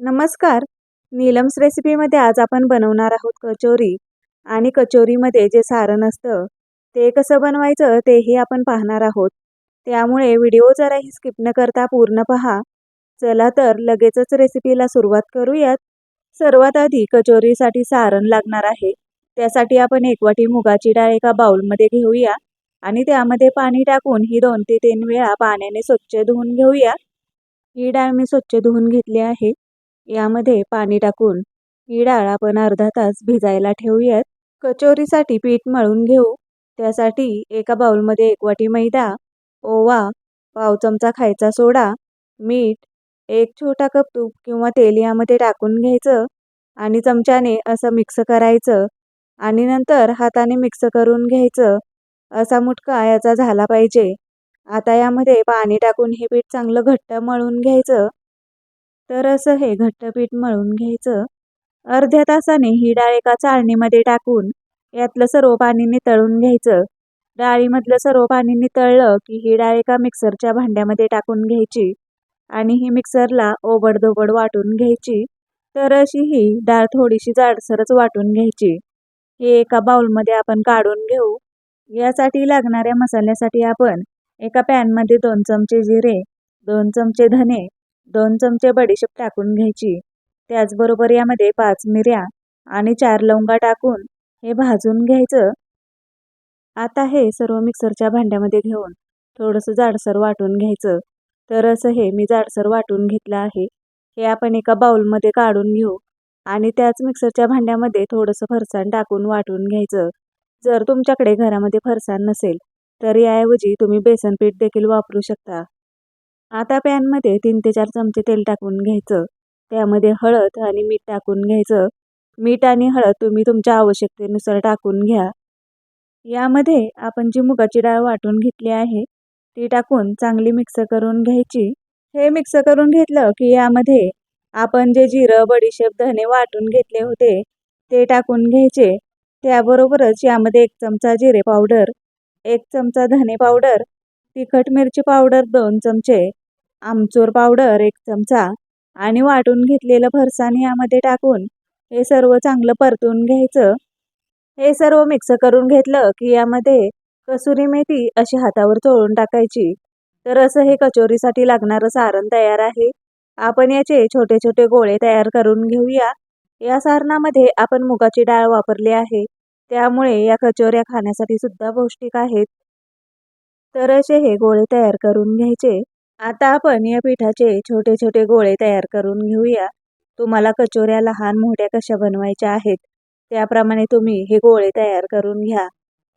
नमस्कार. नीलम्स रेसिपीमध्ये आज आपण बनवणार आहोत कचोरी आणि कचोरीमध्ये जे सारण असतं ते कसं बनवायचं तेही आपण पाहणार आहोत. त्यामुळे व्हिडिओ जराही स्किप न करता पूर्ण पहा. चला तर लगेचच रेसिपीला सुरुवात करूयात. सर्वात आधी कचोरीसाठी सारण लागणार आहे. त्यासाठी आपण एक वाटी मुगाची डाळ एका बाउलमध्ये घेऊया आणि त्यामध्ये पाणी टाकून ही दोन ते तीन वेळा पाण्याने स्वच्छ धुवून घेऊया. ही डाळ मी स्वच्छ धुवून घेतली आहे. यामध्ये पाणी टाकून ही डाळ आपण अर्धा तास भिजायला ठेवूयात. कचोरीसाठी पीठ मळून घेऊ. त्यासाठी एका बाउलमध्ये एक वाटी मैदा ओवा पाव चमचा खायचा सोडा मीठ एक छोटा कप तूप किंवा तेल यामध्ये टाकून घ्यायचं आणि चमच्याने असं मिक्स करायचं आणि नंतर हाताने मिक्स करून घ्यायचं. असा मुटका याचा झाला पाहिजे. आता यामध्ये पाणी टाकून हे पीठ चांगलं घट्ट मळून घ्यायचं. तर असं हे घट्ट पीठ मळून घ्यायचं. अर्ध्या तासाने ही डाळ एका चाळणीमध्ये टाकून यातलं सर्व पाणी नितळून घ्यायचं. डाळीमधलं सर्व पाणी नितळलं की ही डाळ एका मिक्सरच्या भांड्यामध्ये टाकून घ्यायची आणि ही मिक्सरला ओबडधोबड वाटून घ्यायची. तर अशी ही डाळ थोडीशी जाडसरच वाटून घ्यायची. हे एका बाउलमध्ये आपण काढून घेऊ. यासाठी लागणाऱ्या मसाल्यासाठी आपण एका पॅनमध्ये दोन चमचे जिरे दोन चमचे धने दोन चमचे बडीशेप टाकून घ्यायची. त्याचबरोबर यामध्ये पाच मिऱ्या आणि चार लवंगा टाकून हे भाजून घ्यायचं. आता हे सर्व मिक्सरच्या भांड्यामध्ये घेऊन थोडंसं जाडसर वाटून घ्यायचं. तर असं हे मी जाडसर वाटून घेतलं आहे. हे आपण एका बाउलमध्ये काढून घेऊ आणि त्याच मिक्सरच्या भांड्यामध्ये थोडंसं फरसाण टाकून वाटून घ्यायचं. जर तुमच्याकडे घरामध्ये फरसाण नसेल तर याऐवजी तुम्ही बेसन पीठ देखील वापरू शकता. आता पॅनमध्ये तीन ते चार चमचे तेल टाकून घ्यायचं. त्यामध्ये हळद आणि मीठ टाकून घ्यायचं. मीठ आणि हळद तुम्ही तुमच्या आवश्यकतेनुसार टाकून घ्या. यामध्ये आपण जी मुगाची डाळ वाटून घेतली आहे ती टाकून चांगली मिक्स करून घ्यायची. हे मिक्स करून घेतलं की यामध्ये आपण जे जिरं बडीशेप धने वाटून घेतले होते ते टाकून घ्यायचे. त्याबरोबरच यामध्ये एक चमचा जिरे पावडर एक चमचा धने पावडर तिखट मिरची पावडर दोन चमचे आमचूर पावडर एक चमचा आणि वाटून घेतलेलं फरसाण यामध्ये टाकून हे सर्व चांगलं परतून घ्यायचं. हे सर्व मिक्स करून घेतलं की यामध्ये कसुरी मेथी अशी हातावर चोळून टाकायची. तर असं हे कचोरीसाठी लागणारं सारण तयार आहे. आपण याचे छोटे छोटे गोळे तयार करून घेऊया. या सारणामध्ये आपण मुगाची डाळ वापरली आहे. त्यामुळे या कचोऱ्या खाण्यासाठी सुद्धा पौष्टिक आहेत. तर असे हे गोळे तयार करून घ्यायचे. आता आपण या पिठाचे छोटे छोटे गोळे तयार करून घेऊया. तुम्हाला कचोऱ्या लहान मोठ्या कशा बनवायच्या आहेत त्याप्रमाणे तुम्ही हे गोळे तयार करून घ्या.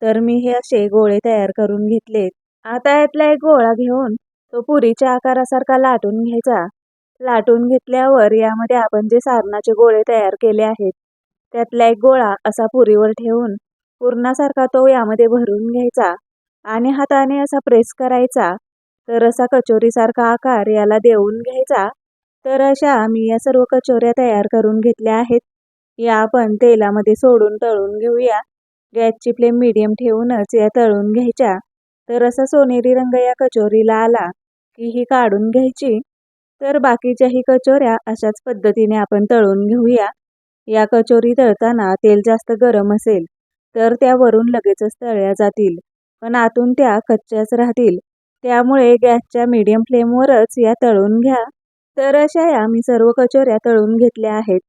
तर मी हे असे गोळे तयार करून घेतलेत. आता यातला एक गोळा घेऊन तो पुरीच्या आकारासारखा लाटून घ्यायचा. लाटून घेतल्यावर यामध्ये आपण जे सारणाचे गोळे तयार केले आहेत त्यातला एक गोळा असा पुरीवर ठेवून पूर्णासारखा तो यामध्ये भरून घ्यायचा आणि हाताने असा प्रेस करायचा. तर असा कचोरीसारखा आकार याला देऊन घ्यायचा. तर अशा मी या सर्व कचोऱ्या तयार करून घेतल्या आहेत. या आपण तेलामध्ये सोडून तळून घेऊया. गॅसची फ्लेम मीडियम ठेवूनच या तळून घ्यायच्या. तर असा सोनेरी रंग या कचोरीला आला की ही काढून घ्यायची. तर बाकीच्याही कचोऱ्या अशाच पद्धतीने आपण तळून घेऊया. या कचोरी तळताना तेल जास्त गरम असेल तर त्यावरून लगेचच तळल्या जातील. पण आतून त्या कच्च्याच राहतील. त्यामुळे गॅसच्या मीडियम फ्लेमवरच या तळून घ्या. तर अशा या मी सर्व कचोऱ्या तळून घेतल्या आहेत.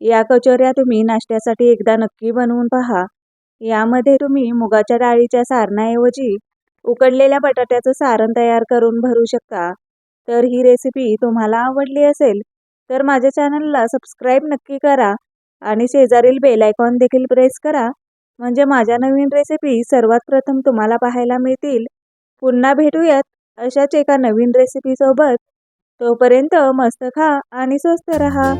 या कचोऱ्या तुम्ही नाश्त्यासाठी एकदा नक्की बनवून पहा. यामध्ये तुम्ही मुगाच्या डाळीच्या सारणाऐवजी उकडलेल्या बटाट्याचं सारण तयार करून भरू शकता. तर ही रेसिपी तुम्हाला आवडली असेल तर माझ्या चॅनलला सबस्क्राईब नक्की करा आणि शेजारील बेलायकॉन देखील प्रेस करा. म्हणजे माझ्या नवीन रेसिपी सर्वात प्रथम तुम्हाला पाहायला मिळतील. पुन्हा भेटूयात अशाच एका नवीन रेसिपीसोबत तोपर्यंत मस्त खा आणि स्वस्त रहा.